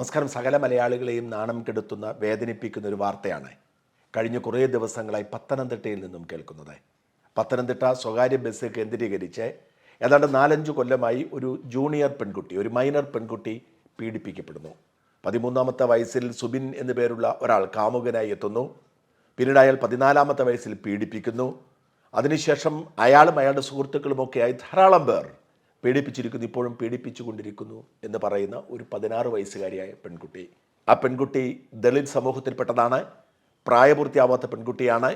നമസ്കാരം. സകല മലയാളികളെയും നാണം കെടുത്തുന്ന വേദനിപ്പിക്കുന്ന ഒരു വാർത്തയാണ് കഴിഞ്ഞ കുറേ ദിവസങ്ങളായി പത്തനംതിട്ടയിൽ നിന്നും കേൾക്കുന്നത്. പത്തനംതിട്ട സ്വകാര്യ ബസ് കേന്ദ്രീകരിച്ച് ഏതാണ്ട് നാലഞ്ച് കൊല്ലമായി ഒരു ജൂനിയർ പെൺകുട്ടി ഒരു മൈനർ പെൺകുട്ടി പീഡിപ്പിക്കപ്പെടുന്നു. പതിമൂന്നാമത്തെ വയസ്സിൽ സുബിൻ എന്നു പേരുള്ള ഒരാൾ കാമുകനായി എത്തുന്നു. പിന്നീട് അയാൾ പതിനാലാമത്തെ വയസ്സിൽ പീഡിപ്പിക്കുന്നു. അതിനുശേഷം അയാളും അയാളുടെ സുഹൃത്തുക്കളുമൊക്കെയായി ധാരാളം പേർ പീഡിപ്പിച്ചിരിക്കുന്നു ഇപ്പോഴും പീഡിപ്പിച്ചുകൊണ്ടിരിക്കുന്നു എന്ന് പറയുന്ന ഒരു പതിനാറ് വയസ്സുകാരിയായ പെൺകുട്ടി. ആ പെൺകുട്ടി ദളിത് സമൂഹത്തിൽപ്പെട്ടതാണ് പ്രായപൂർത്തിയാവാത്ത പെൺകുട്ടിയാണ്.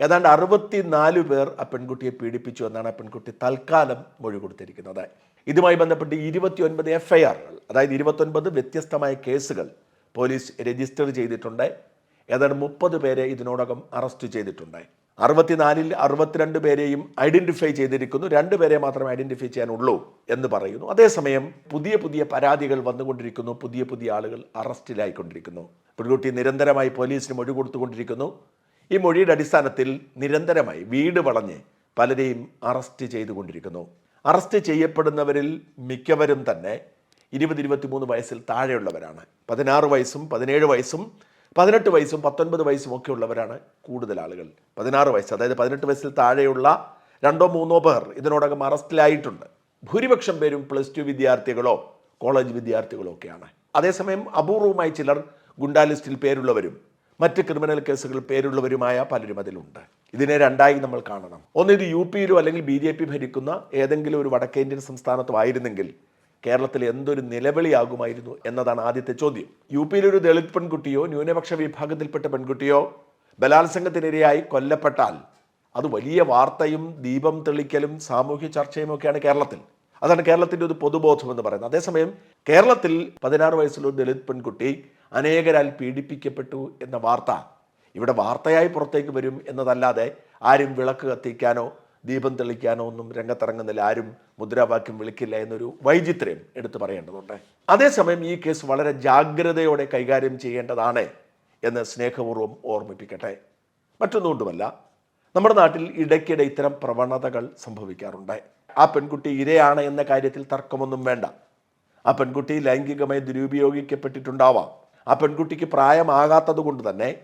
ഏതാണ്ട് അറുപത്തിനാല് പേർ ആ പെൺകുട്ടിയെ പീഡിപ്പിച്ചു എന്നാണ് ആ പെൺകുട്ടി തൽക്കാലം മൊഴി കൊടുത്തിരിക്കുന്നത്. ഇതുമായി ബന്ധപ്പെട്ട് ഇരുപത്തി ഒൻപത് എഫ് ഐ ആറുകൾ അതായത് ഇരുപത്തൊൻപത് വ്യത്യസ്തമായ കേസുകൾ പോലീസ് രജിസ്റ്റർ ചെയ്തിട്ടുണ്ട്. ഏതാണ്ട് മുപ്പത് പേരെ ഇതിനോടകം അറസ്റ്റ് ചെയ്തിട്ടുണ്ട്. അറുപത്തിനാലിൽ അറുപത്തിരണ്ട് പേരെയും ഐഡന്റിഫൈ ചെയ്തിരിക്കുന്നു. രണ്ട് പേരെ മാത്രമേ ഐഡന്റിഫൈ ചെയ്യാനുള്ളൂ എന്ന് പറയുന്നു. അതേസമയം പുതിയ പുതിയ പരാതികൾ വന്നുകൊണ്ടിരിക്കുന്നു. പുതിയ പുതിയ ആളുകൾ അറസ്റ്റിലായിക്കൊണ്ടിരിക്കുന്നു. പെൺകുട്ടി നിരന്തരമായി പോലീസിന് മൊഴി കൊടുത്തുകൊണ്ടിരിക്കുന്നു. ഈ മൊഴിയുടെ അടിസ്ഥാനത്തിൽ നിരന്തരമായി വീട് വളഞ്ഞ് പലരെയും അറസ്റ്റ് ചെയ്തുകൊണ്ടിരിക്കുന്നു. അറസ്റ്റ് ചെയ്യപ്പെടുന്നവരിൽ മിക്കവരും തന്നെ ഇരുപത് ഇരുപത്തിമൂന്ന് വയസ്സിൽ താഴെയുള്ളവരാണ്. പതിനാറ് വയസ്സും പതിനേഴ് വയസ്സും പതിനെട്ട് വയസ്സും പത്തൊൻപത് വയസ്സും ഒക്കെ ഉള്ളവരാണ് കൂടുതൽ ആളുകൾ. പതിനാറ് വയസ്സ് അതായത് പതിനെട്ട് വയസ്സിൽ താഴെയുള്ള രണ്ടോ മൂന്നോ പേർ ഇതിനോടകം അറസ്റ്റിലായിട്ടുണ്ട്. ഭൂരിപക്ഷം പേരും പ്ലസ് ടു വിദ്യാർത്ഥികളോ കോളേജ് വിദ്യാർത്ഥികളോ ഒക്കെയാണ്. അതേസമയം അപൂർവമായി ചിലർ ഗുണ്ടാ ലിസ്റ്റിൽ പേരുള്ളവരും മറ്റ് ക്രിമിനൽ കേസുകൾ പേരുള്ളവരുമായ പലരും അതിലുണ്ട്. ഇതിനെ രണ്ടായി നമ്മൾ കാണണം. ഒന്ന് ഇത് യു പിയിലോ അല്ലെങ്കിൽ ബി ജെ പി ഭരിക്കുന്ന ഏതെങ്കിലും ഒരു വടക്കേ ഇന്ത്യൻ സംസ്ഥാനത്തോ ആയിരുന്നെങ്കിൽ കേരളത്തിൽ എന്തൊരു നിലവിളിയാകുമായിരുന്നു എന്നതാണ് ആദ്യത്തെ ചോദ്യം. യു പിയിലൊരു ദളിത് പെൺകുട്ടിയോ ന്യൂനപക്ഷ വിഭാഗത്തിൽപ്പെട്ട പെൺകുട്ടിയോ ബലാത്സംഗത്തിനിരയായി കൊല്ലപ്പെട്ടാൽ അത് വലിയ വാർത്തയും ദീപം തെളിക്കലും സാമൂഹ്യ ചർച്ചയും ഒക്കെയാണ് കേരളത്തിൽ. അതാണ് കേരളത്തിന്റെ ഒരു പൊതുബോധം എന്ന് പറയുന്നത്. അതേസമയം കേരളത്തിൽ പതിനാറ് വയസ്സുള്ള ഒരു ദളിത് പെൺകുട്ടി അനേകരാൽ പീഡിപ്പിക്കപ്പെട്ടു എന്ന വാർത്ത ഇവിടെ വാർത്തയായി പുറത്തേക്ക് വരും എന്നതല്ലാതെ ആരും വിളക്ക് കത്തിക്കാനോ ദീപം തെളിക്കാനോ ഒന്നും രംഗത്തിറങ്ങുന്നില്ല. ആരും മുദ്രാവാക്യം വിളിക്കില്ല എന്നൊരു വൈചിത്ര്യം എടുത്തു പറയേണ്ടതുണ്ട്. അതേസമയം ഈ കേസ് വളരെ ജാഗ്രതയോടെ കൈകാര്യം ചെയ്യേണ്ടതാണ് എന്ന് സ്നേഹപൂർവം ഓർമ്മിപ്പിക്കട്ടെ. മറ്റൊന്നുകൊണ്ടുമല്ല നമ്മുടെ നാട്ടിൽ ഇടയ്ക്കിടെ ഇത്തരം പ്രവണതകൾ സംഭവിക്കാറുണ്ട്. ആ പെൺകുട്ടി ഇരയാണ് എന്ന കാര്യത്തിൽ തർക്കമൊന്നും വേണ്ട. ആ പെൺകുട്ടി ലൈംഗികമായി ദുരുപയോഗിക്കപ്പെട്ടിട്ടുണ്ടാവാം. ആ പെൺകുട്ടിക്ക് പ്രായമാകാത്തത് കൊണ്ട് തന്നെ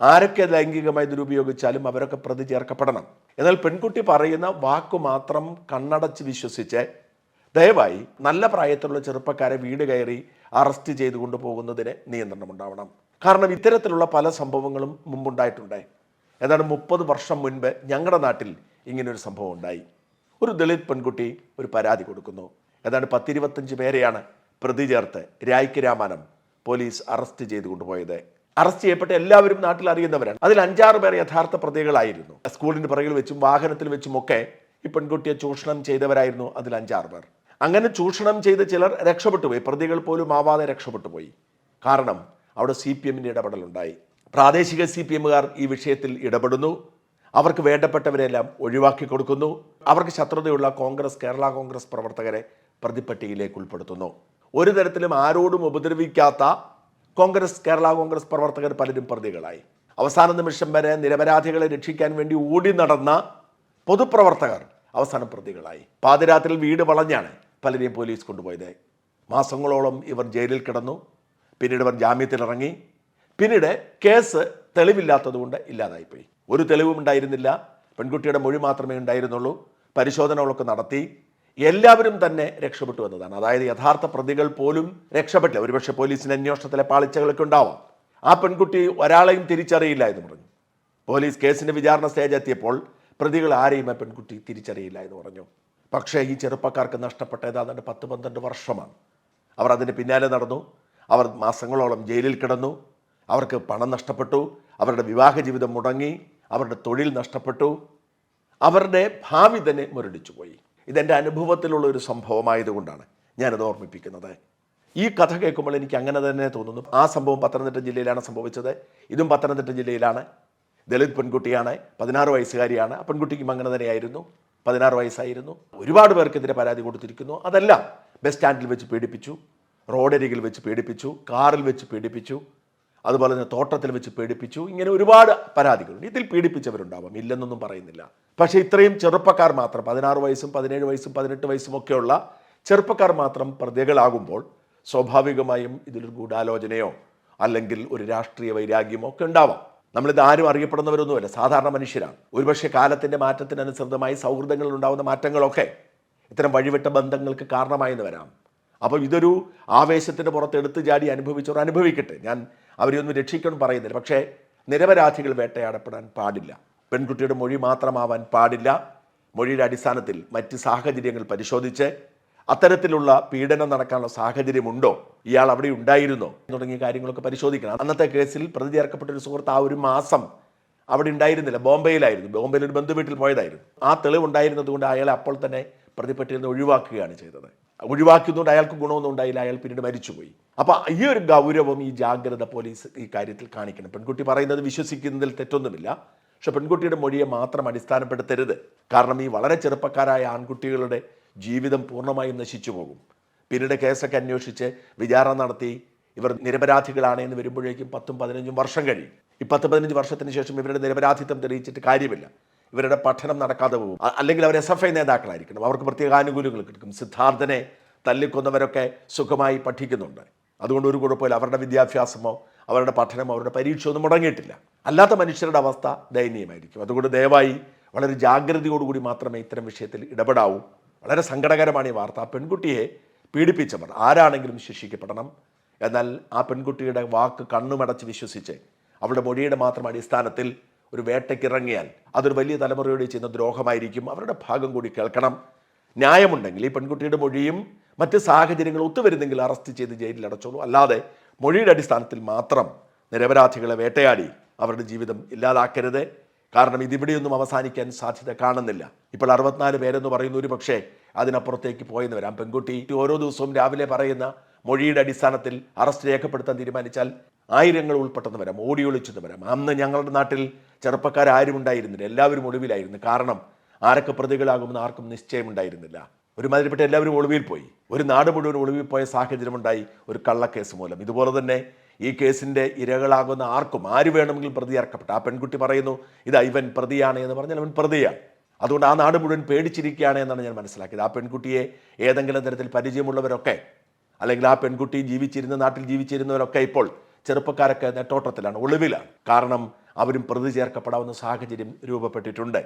ആരൊക്കെ ലൈംഗികമായി ദുരുപയോഗിച്ചാലും അവരൊക്കെ പ്രതി ചേർക്കപ്പെടണം. എന്നാൽ പെൺകുട്ടി പറയുന്ന വാക്കു മാത്രം കണ്ണടച്ച് വിശ്വസിച്ച് ദയവായി നല്ല പ്രായത്തിലുള്ള ചെറുപ്പക്കാരെ വീട് കയറി അറസ്റ്റ് ചെയ്തു കൊണ്ടുപോകുന്നതിന് നിയന്ത്രണം ഉണ്ടാവണം കാരണം ഇത്തരത്തിലുള്ള പല സംഭവങ്ങളും മുമ്പുണ്ടായിട്ടുണ്ട്. ഏതാണ്ട് മുപ്പത് വർഷം മുൻപ് ഞങ്ങളുടെ നാട്ടിൽ ഇങ്ങനൊരു സംഭവം ഉണ്ടായി. ഒരു ദളിത് പെൺകുട്ടി ഒരു പരാതി കൊടുക്കുന്നു. ഏതാണ്ട് പത്തിരുപത്തഞ്ച് പേരെയാണ് പ്രതി ചേർത്ത് രായ്ക്ക് രാമാനം പോലീസ് അറസ്റ്റ് ചെയ്തു കൊണ്ടുപോയത്. അറസ്റ്റ് ചെയ്യപ്പെട്ട എല്ലാവരും നാട്ടിൽ അറിയുന്നവരാണ്. അതിൽ അഞ്ചാറ് പേർ യഥാർത്ഥ പ്രതികളായിരുന്നു. സ്കൂളിന്റെ പുറകിൽ വെച്ചും വാഹനത്തിൽ വെച്ചും ഒക്കെ ഈ പെൺകുട്ടിയെ ചൂഷണം ചെയ്തവരായിരുന്നു അതിൽ അഞ്ചാറ് പേർ. അങ്ങനെ ചൂഷണം ചെയ്ത ചിലർ രക്ഷപ്പെട്ടു പോയി. പ്രതികൾ പോലും ആവാതെ രക്ഷപ്പെട്ടു പോയി. കാരണം അവിടെ സി പി എമ്മിന്റെ ഇടപെടലുണ്ടായി പ്രാദേശിക സി പി എമ്മുകാർ ഈ വിഷയത്തിൽ ഇടപെടുന്നു. അവർക്ക് വേണ്ടപ്പെട്ടവരെല്ലാം ഒഴിവാക്കി കൊടുക്കുന്നു. അവർക്ക് ശത്രുതയുള്ള കോൺഗ്രസ് കേരള കോൺഗ്രസ് പ്രവർത്തകരെ പ്രതിപ്പട്ടികയിലേക്ക് ഉൾപ്പെടുത്തുന്നു. ഒരു തരത്തിലും ആരോടും ഉപദ്രവിക്കാത്ത കോൺഗ്രസ് കേരള കോൺഗ്രസ് പ്രവർത്തകർ പലരും പ്രതികളായി. അവസാന നിമിഷം വരെ നിരപരാധികളെ രക്ഷിക്കാൻ വേണ്ടി ഓടി നടന്ന പൊതുപ്രവർത്തകർ അവസാന പ്രതികളായി. പാതിരാത്രിയിൽ വീട് വളഞ്ഞാണ് പലരെയും പോലീസ് കൊണ്ടുപോയത്. മാസങ്ങളോളം ഇവർ ജയിലിൽ കിടന്നു. പിന്നീട് ഇവർ ജാമ്യത്തിലിറങ്ങി. പിന്നീട് കേസ് തെളിവില്ലാത്തതുകൊണ്ട് ഇല്ലാതായിപ്പോയി. ഒരു തെളിവും ഉണ്ടായിരുന്നില്ല. പെൺകുട്ടിയുടെ മൊഴി മാത്രമേ ഉണ്ടായിരുന്നുള്ളൂ. പരിശോധനകളൊക്കെ നടത്തി. എല്ലാവരും തന്നെ രക്ഷപ്പെട്ടു എന്നതാണ്. അതായത് യഥാർത്ഥ പ്രതികൾ പോലും രക്ഷപ്പെട്ടില്ല. ഒരുപക്ഷെ പോലീസിന് അന്വേഷണത്തിലെ പാളിച്ചകളൊക്കെ ഉണ്ടാവാം. ആ പെൺകുട്ടി ഒരാളെയും തിരിച്ചറിയില്ല എന്ന് പറഞ്ഞു. പോലീസ് കേസിന്റെ വിചാരണ സ്റ്റേജ് എത്തിയപ്പോൾ പ്രതികൾ ആരെയും ആ പെൺകുട്ടി തിരിച്ചറിയില്ല എന്ന് പറഞ്ഞു. പക്ഷേ ഈ ചെറുപ്പക്കാർക്ക് നഷ്ടപ്പെട്ട ഏതാണ്ട് പത്ത് പന്ത്രണ്ട് വർഷമാണ്. അവർ അതിന് പിന്നാലെ നടന്നു. അവർ മാസങ്ങളോളം ജയിലിൽ കിടന്നു. അവർക്ക് പണം നഷ്ടപ്പെട്ടു. അവരുടെ വിവാഹ ജീവിതം മുടങ്ങി. അവരുടെ തൊഴിൽ നഷ്ടപ്പെട്ടു. അവരുടെ ഭാവി തന്നെ മുരടിച്ചു പോയി ഇതെന്റെ അനുഭവത്തിലുള്ള ഒരു സംഭവമായതുകൊണ്ടാണ് ഞാനത് ഓർമ്മിപ്പിക്കുന്നത്. ഈ കഥ കേൾക്കുമ്പോൾ എനിക്ക് അങ്ങനെ തന്നെ തോന്നുന്നു. ആ സംഭവം പത്തനംതിട്ട ജില്ലയിലാണ് സംഭവിച്ചത്. ഇതും പത്തനംതിട്ട ജില്ലയിലാണ്. ദളിത് പെൺകുട്ടിയാണ് പതിനാറ് വയസ്സുകാരിയാണ്. ആ പെൺകുട്ടിക്കും അങ്ങനെ തന്നെയായിരുന്നു. പതിനാറ് വയസ്സായിരുന്നു. ഒരുപാട് പേർക്കെതിരെ പരാതി കൊടുത്തിരിക്കുന്നു. അതെല്ലാം ബസ് സ്റ്റാൻഡിൽ വെച്ച് പീഡിപ്പിച്ചു റോഡരികിൽ വെച്ച് പീഡിപ്പിച്ചു കാറിൽ വെച്ച് പീഡിപ്പിച്ചു അതുപോലെ തന്നെ തോട്ടത്തിൽ വെച്ച് പീഡിപ്പിച്ചു ഇങ്ങനെ ഒരുപാട് പരാതികളുണ്ട്. ഇതിൽ പീഡിപ്പിച്ചവരുണ്ടാവാം ഇല്ലെന്നൊന്നും പറയുന്നില്ല. പക്ഷേ ഇത്രയും ചെറുപ്പക്കാർ മാത്രം പതിനാറ് വയസ്സും പതിനേഴ് വയസ്സും പതിനെട്ട് വയസ്സും ഒക്കെയുള്ള ചെറുപ്പക്കാർ മാത്രം പ്രതികളാകുമ്പോൾ സ്വാഭാവികമായും ഇതിലൊരു ഗൂഢാലോചനയോ അല്ലെങ്കിൽ ഒരു രാഷ്ട്രീയ വൈരാഗ്യമോ ഒക്കെ ഉണ്ടാവാം. നമ്മളിത് ആരും അറിയപ്പെടുന്നവരൊന്നുമല്ല സാധാരണ മനുഷ്യരാണ്. ഒരുപക്ഷെ കാലത്തിന്റെ മാറ്റത്തിനനുസൃതമായി സൗഹൃദങ്ങളിൽ ഉണ്ടാകുന്ന മാറ്റങ്ങളൊക്കെ ഇത്തരം വഴിവിട്ട ബന്ധങ്ങൾക്ക് കാരണമായെന്ന് വരാം. അപ്പോൾ ഇതൊരു ആവേശത്തിന്റെ പുറത്ത് എടുത്തു ചാടി അനുഭവിച്ചവർ അനുഭവിക്കട്ടെ. ഞാൻ അവരെയൊന്നും രക്ഷിക്കണം പറയുന്നില്ല. പക്ഷേ നിരപരാധികൾ വേട്ടയാടപ്പെടാൻ പാടില്ല. പെൺകുട്ടിയുടെ മൊഴി മാത്രമാവാൻ പാടില്ല. മൊഴിയുടെ അടിസ്ഥാനത്തിൽ മറ്റ് സാഹചര്യങ്ങൾ പരിശോധിച്ച് അത്തരത്തിലുള്ള പീഡനം നടക്കാനുള്ള സാഹചര്യമുണ്ടോ? ഇയാൾ അവിടെ ഉണ്ടായിരുന്നോ? തുടങ്ങിയ കാര്യങ്ങളൊക്കെ പരിശോധിക്കണം. അന്നത്തെ കേസിൽ പ്രതി ചേർക്കപ്പെട്ട ഒരു സുഹൃത്ത് ആ ഒരു മാസം അവിടെ ഉണ്ടായിരുന്നില്ല. ബോംബെയിലായിരുന്നു. ബോംബെയിൽ ഒരു ബന്ധുവീട്ടിൽ പോയതായിരുന്നു. ആ തെളിവ് ഉണ്ടായിരുന്നത് കൊണ്ട് അയാളെ അപ്പോൾ തന്നെ പ്രതിപട്ടിയിൽ നിന്ന് ഒഴിവാക്കുകയാണ് ചെയ്തത്. ഒഴിവാക്കുന്നതുകൊണ്ട് അയാൾക്ക് ഗുണമൊന്നും ഉണ്ടായില്ല. അയാൾ പിന്നീട് മരിച്ചുപോയി. അപ്പോൾ ഈ ഒരു ഗൗരവം ഈ ജാഗ്രത പോലീസ് ഈ കാര്യത്തിൽ കാണിക്കണം. പെൺകുട്ടി പറയുന്നത് വിശ്വസിക്കുന്നതിൽ തെറ്റൊന്നുമില്ല. പക്ഷെ പെൺകുട്ടിയുടെ മൊഴിയെ മാത്രം അടിസ്ഥാനപ്പെടുത്തരുത്. കാരണം ഈ വളരെ ചെറുപ്പക്കാരായ ആൺകുട്ടികളുടെ ജീവിതം പൂർണമായും നശിച്ചു പോകും. പിന്നീട് കേസൊക്കെ അന്വേഷിച്ച് വിചാരണ നടത്തി ഇവർ നിരപരാധികളാണ് എന്ന് വരുമ്പോഴേക്കും പത്തും പതിനഞ്ചും വർഷം കഴിയും. ഈ പത്ത് പതിനഞ്ച് വർഷത്തിന് ശേഷം ഇവരുടെ നിരപരാധിത്വം തെളിയിച്ചിട്ട് കാര്യമില്ല. ഇവരുടെ പഠനം നടക്കാതെ പോകും. അല്ലെങ്കിൽ അവർ എസ് എഫ് ഐ നേതാക്കളായിരിക്കണം. അവർക്ക് പ്രത്യേക ആനുകൂല്യങ്ങൾ കിട്ടും. സിദ്ധാർത്ഥനെ തല്ലിക്കൊന്നവരൊക്കെ സുഖമായി പഠിക്കുന്നുണ്ട്. അതുകൊണ്ട് ഒരു കുഴപ്പമില്ല. അവരുടെ വിദ്യാഭ്യാസമോ അവരുടെ പഠനം അവരുടെ പരീക്ഷ ഒന്നും മുടങ്ങിയിട്ടില്ല. അല്ലാത്ത മനുഷ്യരുടെ അവസ്ഥ ദയനീയമായിരിക്കും. അതുകൊണ്ട് ദയവായി വളരെ ജാഗ്രതയോടുകൂടി മാത്രമേ ഇത്തരം വിഷയത്തിൽ ഇടപെടാവൂ. വളരെ സങ്കടകരമാണ് ഈ വാർത്ത. ആ പെൺകുട്ടിയെ പീഡിപ്പിച്ചവർ ആരാണെങ്കിലും ശിക്ഷിക്കപ്പെടണം. എന്നാൽ ആ പെൺകുട്ടിയുടെ വാക്ക് കണ്ണുമടച്ച് വിശ്വസിച്ച് അവളുടെ മൊഴിയുടെ മാത്രം അടിസ്ഥാനത്തിൽ ഒരു വേട്ടയ്ക്കിറങ്ങിയാൽ അതൊരു വലിയ തലമുറയോട് ചെയ്യുന്ന ദ്രോഹമായിരിക്കും. അവരുടെ ഭാഗം കൂടി കേൾക്കണം. ന്യായമുണ്ടെങ്കിൽ ഈ പെൺകുട്ടിയുടെ മൊഴിയും മറ്റ് സാഹചര്യങ്ങൾ ഒത്തുവരുന്നെങ്കിൽ അറസ്റ്റ് ചെയ്ത് ജയിലിൽ അടച്ചോളൂ. അല്ലാതെ മൊഴിയുടെ അടിസ്ഥാനത്തിൽ മാത്രം നിരപരാധികളെ വേട്ടയാടി അവരുടെ ജീവിതം ഇല്ലാതാക്കരുത്. കാരണം ഇതിവിടെയൊന്നും അവസാനിക്കാൻ സാധ്യത കാണുന്നില്ല. ഇപ്പോൾ അറുപത്തിനാല് പേരെന്ന് പറയുന്ന ഒരു പക്ഷേ അതിനപ്പുറത്തേക്ക് പോയെന്ന് വരാം. പെൺകുട്ടി ഓരോ ദിവസവും രാവിലെ പറയുന്ന മൊഴിയുടെ അടിസ്ഥാനത്തിൽ അറസ്റ്റ് രേഖപ്പെടുത്താൻ തീരുമാനിച്ചാൽ ആയിരങ്ങൾ ഉൾപ്പെട്ടെന്ന് വരാം ഓടി ഒളിച്ചെന്ന് വരാം. അന്ന് ഞങ്ങളുടെ നാട്ടിൽ ചെറുപ്പക്കാരും ഉണ്ടായിരുന്നില്ല. എല്ലാവരും ഒളിവിലായിരുന്നു. കാരണം ആരൊക്കെ പ്രതികളാകുമെന്ന് ആർക്കും നിശ്ചയമുണ്ടായിരുന്നില്ല. ഒരുമാതിരിപ്പെട്ട എല്ലാവരും ഒളിവിൽ പോയി. ഒരു നാട് മുഴുവൻ ഒളിവിൽ പോയ സാഹചര്യമുണ്ടായി ഒരു കള്ളക്കേസ് മൂലം. ഇതുപോലെ തന്നെ ഈ കേസിന്റെ ഇരകളാകുന്ന ആർക്കും ആര് വേണമെങ്കിലും പ്രതിയാർക്കപ്പെട്ട ആ പെൺകുട്ടി പറയുന്നു ഇത് ഇവൻ പ്രതിയാണ് എന്ന് പറഞ്ഞാൽ അവൻ പ്രതിയാണ്. അതുകൊണ്ട് ആ നാട് മുഴുവൻ പേടിച്ചിരിക്കുകയാണ് എന്നാണ് ഞാൻ മനസ്സിലാക്കിയത്. ആ പെൺകുട്ടിയെ ഏതെങ്കിലും തരത്തിൽ പരിചയമുള്ളവരൊക്കെ അല്ലെങ്കിൽ ആ പെൺകുട്ടി ജീവിച്ചിരുന്ന നാട്ടിൽ ജീവിച്ചിരുന്നവരൊക്കെ ഇപ്പോൾ ചെറുപ്പക്കാരൊക്കെ നെട്ടോട്ടത്തിലാണ് ഒളിവിലാണ്. കാരണം അവരും പ്രതി ചേർക്കപ്പെടാവുന്ന സാഹചര്യം രൂപപ്പെട്ടിട്ടുണ്ട്.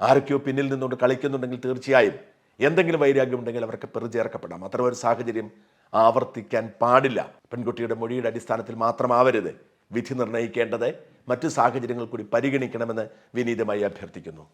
ആരൊക്കെയോ പിന്നിൽ നിന്നുകൊണ്ട് കളിക്കുന്നുണ്ടെങ്കിൽ തീർച്ചയായും എന്തെങ്കിലും വൈരാഗ്യം ഉണ്ടെങ്കിൽ അവർക്ക് പെറുചേർക്കപ്പെടാം. അത്ര ഒരു സാഹചര്യം ആവർത്തിക്കാൻ പാടില്ല. പെൺകുട്ടിയുടെ മൊഴിയുടെ അടിസ്ഥാനത്തിൽ മാത്രമാവരുത്. വിധി നിർണയിക്കേണ്ടത് മറ്റു സാഹചര്യങ്ങൾ കൂടി പരിഗണിക്കണമെന്ന് വിനീതമായി അഭ്യർത്ഥിക്കുന്നു.